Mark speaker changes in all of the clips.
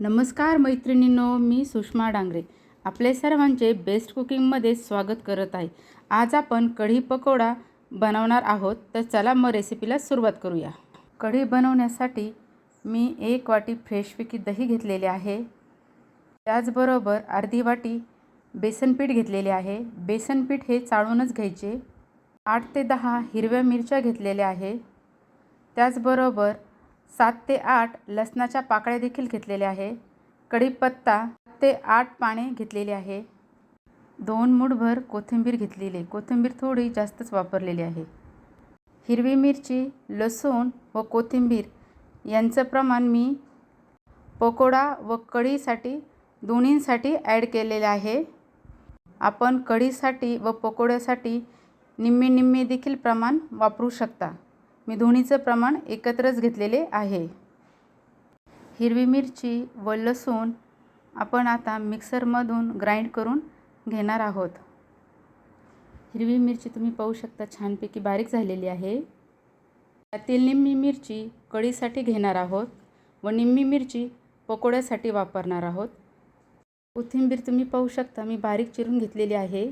Speaker 1: नमस्कार मैत्रिणींनो मी सुषमा डांगरे. आपले सर्वांचे बेस्ट कुकिंगमध्ये स्वागत करत आहे. आज आपण कढी पकोडा बनवणार आहोत तर चला मग रेसिपीला सुरुवात करूया. कढी बनवण्यासाठी मी एक वाटी फ्रेशपैकी दही घेतलेले आहे. त्याचबरोबर अर्धी वाटी बेसनपीठ घेतलेले आहे. बेसनपीठ हे चाळूनच घ्यायचे. आठ ते दहा हिरव्या मिरच्या घेतलेल्या आहे. त्याचबरोबर सात ते आठ लसणाच्या पाकळ्या देखील घेतलेल्या आहे. कढीपत्ता ते आठ पाने घेतलेली आहे. दोन मुठभर कोथिंबीर घेतलेली. कोथिंबीर थोडी जास्तच वापरलेली आहे. हिरवी मिरची लसूण व कोथिंबीर यांचं प्रमाण मी पकोडा व कढीसाठी दोन्हींसाठी ॲड केलेले आहे. आपण कढीसाठी व पकोड्यासाठी निम्मे निम्मे देखील प्रमाण वापरू शकता. मी दोन्हीचं प्रमाण एकत्रच घेतलेले आहे. हिरवी मिरची व लसूण आपण आता मिक्सरमधून ग्राइंड करून घेणार आहोत. हिरवी मिरची तुम्ही पाहू शकता छानपैकी बारीक झालेली आहे. त्यातील निम्मी मिरची कढीसाठी घेणार आहोत व निम्मी मिरची पकोड्यासाठी वापरणार आहोत. कोथिंबीर तुम्ही पाहू शकता मी बारीक चिरून घेतलेली आहे.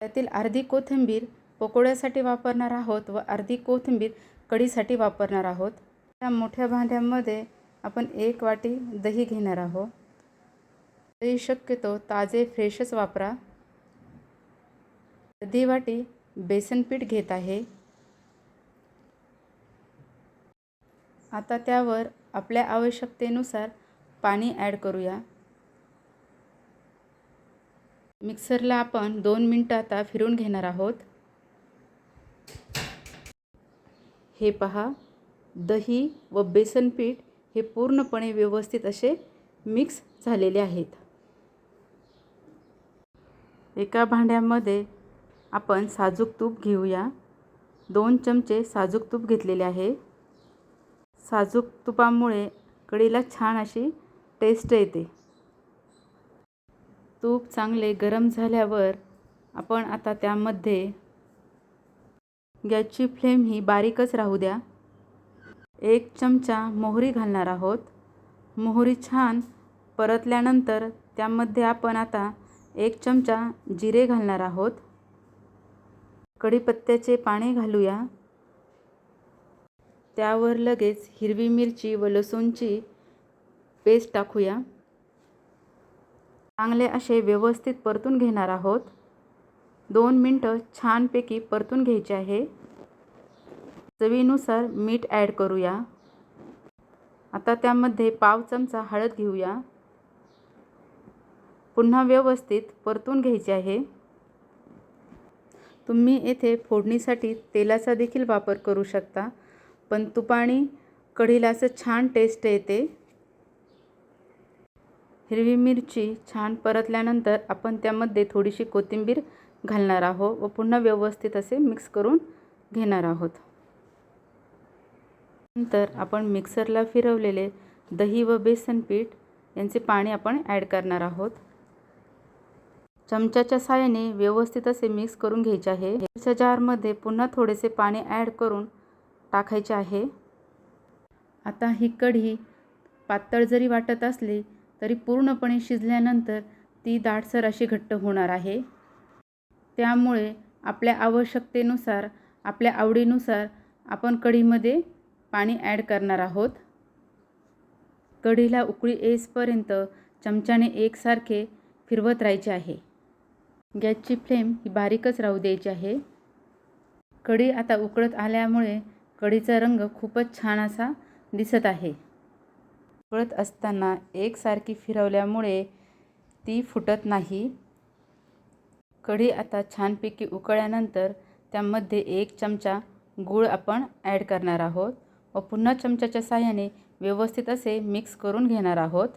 Speaker 1: त्यातील अर्धी कोथिंबीर पकोड्यासाठी वापरणार आहोत व अर्धी कोथिंबीर कढीसाठी वापरणार आहोत. त्या मोठ्या भांड्यामध्ये आपण एक वाटी दही घेणार आहोत. दही शक्यतो ताजे फ्रेशच वापरा. अर्धी वाटी बेसन पीठ घेत आहे. आता त्यावर आपल्या आवश्यकतेनुसार पाणी ॲड करूया. मिक्सरला आपण दोन मिनटं आता फिरून घेणार आहोत. हे पहा दही व बेसन पीठ हे पूर्णपणे व्यवस्थित असे मिक्स झालेले आहेत. एका भांड्यामध्ये आपण साजूक तूप घेऊया. दोन चमचे साजूक तूप घेतलेले आहे. साजूक तुपामुळे कढीला छान अशी टेस्ट येते. तूप चांगले गरम झाल्यावर आपण आता त्यामध्ये गॅसची फ्लेम ही बारीकच राहू द्या. एक चमचा मोहरी घालणार आहोत. मोहरी छान परतल्यानंतर त्यामध्ये आपण आता एक चमचा जिरे घालणार आहोत. कढीपत्त्याचे पाणी घालूया. त्यावर लगेच हिरवी मिरची व लसूणची पेस्ट टाकूया. चांगले असे व्यवस्थित परतून घेणार आहोत. दोन मिनटं छानपैकी परतून घ्यायचे आहे. चवीनुसार मीठ ॲड करूया. आता त्यामध्ये पाव चमचा हळद घेऊया. पुन्हा व्यवस्थित परतून घ्यायचे आहे. तुम्ही येथे फोडणीसाठी तेलाचा देखील वापर करू शकता पण तुपाणी कढीला असं छान टेस्ट येते. हिरवी मिरची छान परतल्यानंतर आपण त्यामध्ये थोडीशी कोथिंबीर घालणार आहोत व पुन्हा व्यवस्थित असे मिक्स करून घेणार आहोत. नंतर आपण मिक्सरला फिरवलेले दही व बेसन पीठ यांचे पाणी आपण ॲड करणार आहोत. चमच्याच्या साहाय्याने व्यवस्थित असे मिक्स करून घ्यायचे आहे. मिक्सर जारमध्ये पुन्हा थोडेसे पाणी ॲड करून टाकायचे आहे. आता ही कढी पातळ जरी वाटत असली तरी पूर्णपणे शिजल्यानंतर ती दाटसर अशी घट्ट होणार आहे. त्यामुळे आपल्या आवश्यकतेनुसार आपल्या आवडीनुसार आपण कढीमध्ये पाणी ॲड करणार आहोत. कढीला उकळी येसपर्यंत चमच्याने एकसारखे फिरवत राहायचे आहे. गॅसची फ्लेम ही बारीकच राहू द्यायची आहे. कढी आता उकळत आल्यामुळे कढीचा रंग खूपच छान असा दिसत आहे. उकळत असताना एकसारखी फिरवल्यामुळे ती फुटत नाही. कढी आता छानपैकी उकळल्यानंतर त्यामध्ये एक चमचा गूळ आपण ॲड करणार आहोत व पुन्हा चमच्याच्या साह्याने व्यवस्थित असे मिक्स करून घेणार आहोत.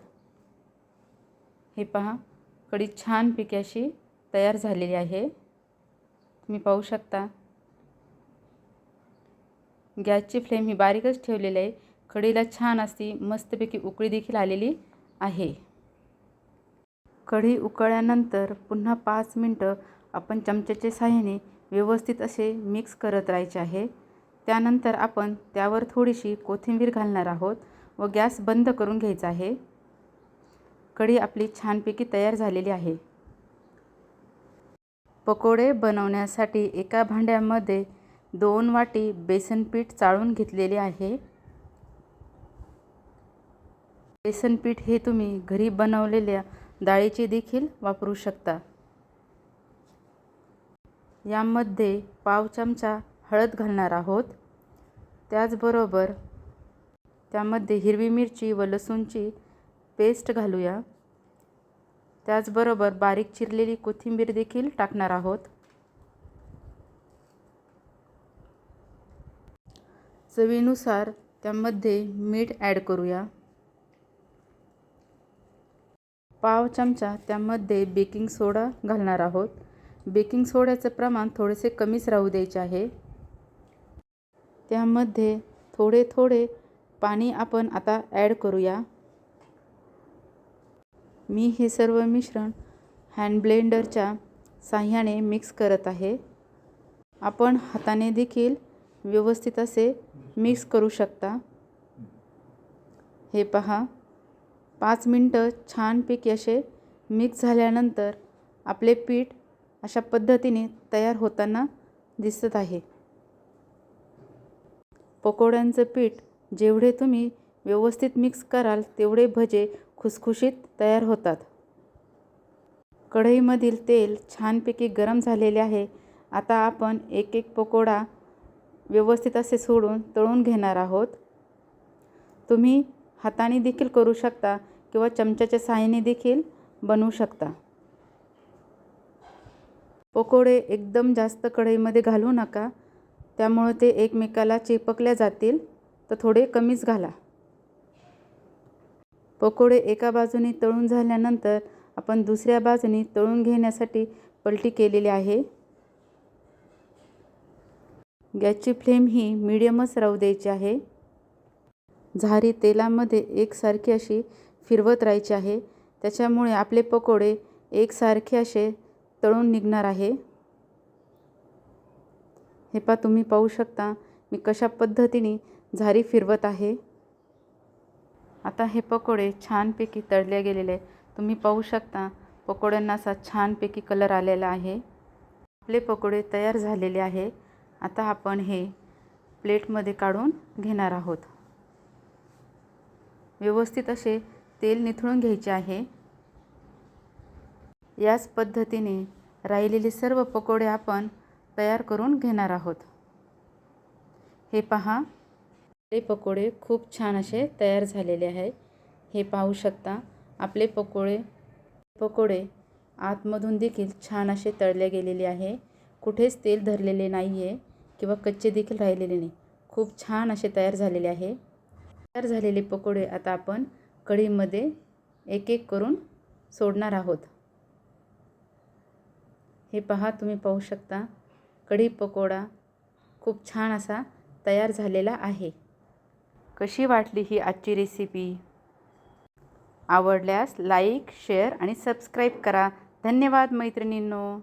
Speaker 1: हे पहा कढी छानपैकी अशी तयार झालेली आहे. तुम्ही पाहू शकता. गॅसची फ्लेम ही बारीकच ठेवलेली आहे. कढीला छान अशी मस्तपैकी उकळी देखील आलेली आहे. कढी उकळल्यानंतर पुन्हा पाच मिनटं आपण चमच्याच्या साह्याने व्यवस्थित असे मिक्स करत राहायचे आहे. त्यानंतर आपण त्यावर थोडीशी कोथिंबीर घालणार आहोत व गॅस बंद करून घ्यायचा आहे. कढी आपली छानपैकी तयार झालेली आहे. पकोडे बनवण्यासाठी एका भांड्यामध्ये दोन वाटी बेसनपीठ चाळून घेतलेले आहे. बेसनपीठ हे तुम्ही घरी बनवलेल्या डाळीची देखील वापरू शकता. यामध्ये पाव चमचा हळद घालणार आहोत. त्याचबरोबर त्यामध्ये हिरवी मिरची व लसूणची पेस्ट घालूया. त्याचबरोबर बारीक चिरलेली कोथिंबीर देखील टाकणार आहोत. चवीनुसार त्यामध्ये मीठ ॲड करूया. पाव चमचा त्यामध्ये बेकिंग सोडा घालणार आहोत. बेकिंग सोड्याचं प्रमाण थोडेसे कमीच राहू द्यायचे आहे. त्यामध्ये थोडे थोडे पाणी आपण आता ॲड करूया. मी हे सर्व मिश्रण हँड ब्लेंडरच्या साह्याने मिक्स करत आहे. आपण हाताने देखील व्यवस्थित असे मिक्स करू शकता. हे पहा. पाच मिनटं छानपैकी असे मिक्स झाल्यानंतर आपले पीठ अशा पद्धतीने तयार होताना दिसत आहे. पकोड्यांचं पीठ जेवढे तुम्ही व्यवस्थित मिक्स कराल तेवढे भजे खुसखुशीत तयार होतात. कढईमधील तेल छानपैकी गरम झालेले आहे. आता आपण एक एक पकोडा व्यवस्थित असे सोडून तळून घेणार आहोत. तुम्ही हाताने देखील करू शकता किंवा चमच्याच्या साहाय्याने देखील बनवू शकता. पकोडे एकदम जास्त कढईमध्ये घालू नका. त्यामुळे ते एकमेकाला चिपकल्या जातील तर थोडे कमीच घाला. पकोडे एका बाजूने तळून झाल्यानंतर आपण दुसऱ्या बाजूने तळून घेण्यासाठी पलटी केलेली आहे. गॅसची फ्लेम ही मिडियमच राहू द्यायची आहे. झारी तेलामध्ये एकसारखी अशी फिरवत राहायची आहे. त्याच्यामुळे आपले पकोडे एकसारखे असे तळून निघणार आहे. हे पा तुम्ही पाहू शकता मी कशा पद्धतीने झारी फिरवत आहे. आता हे पकोडे छानपैकी तळले गेलेले तुम्ही पाहू शकता पकोड्यांना असा छानपैकी कलर आलेला आहे. आपले पकोडे तयार झालेले आहे. आता आपण हे प्लेटमध्ये काढून घेणार आहोत. व्यवस्थित असे तेल निथळून घ्यायचे आहे. याच पद्धतीने राहिलेले सर्व पकोडे आपण तयार करून घेणार आहोत. हे पहा. हे पकोडे खूप छान असे तयार झालेले आहे. हे पाहू शकता आपले पकोडे पकोडे आतमधून देखील छान असे तळले गेलेले आहे. कुठेच तेल धरलेले नाही आहे किंवा कच्चे देखील राहिलेले नाही. खूप छान असे तयार झालेले आहे. तयार झालेले पकोडे आता आपण कढीमध्ये एक एक करून सोडणार आहोत. हे पहा तुम्ही पाहू शकता कढी पकोडा खूप छान असा तयार झालेला आहे. कशी वाटली ही आजची रेसिपी आवडल्यास लाईक शेअर आणि सबस्क्राईब करा. धन्यवाद मैत्रिणींनो.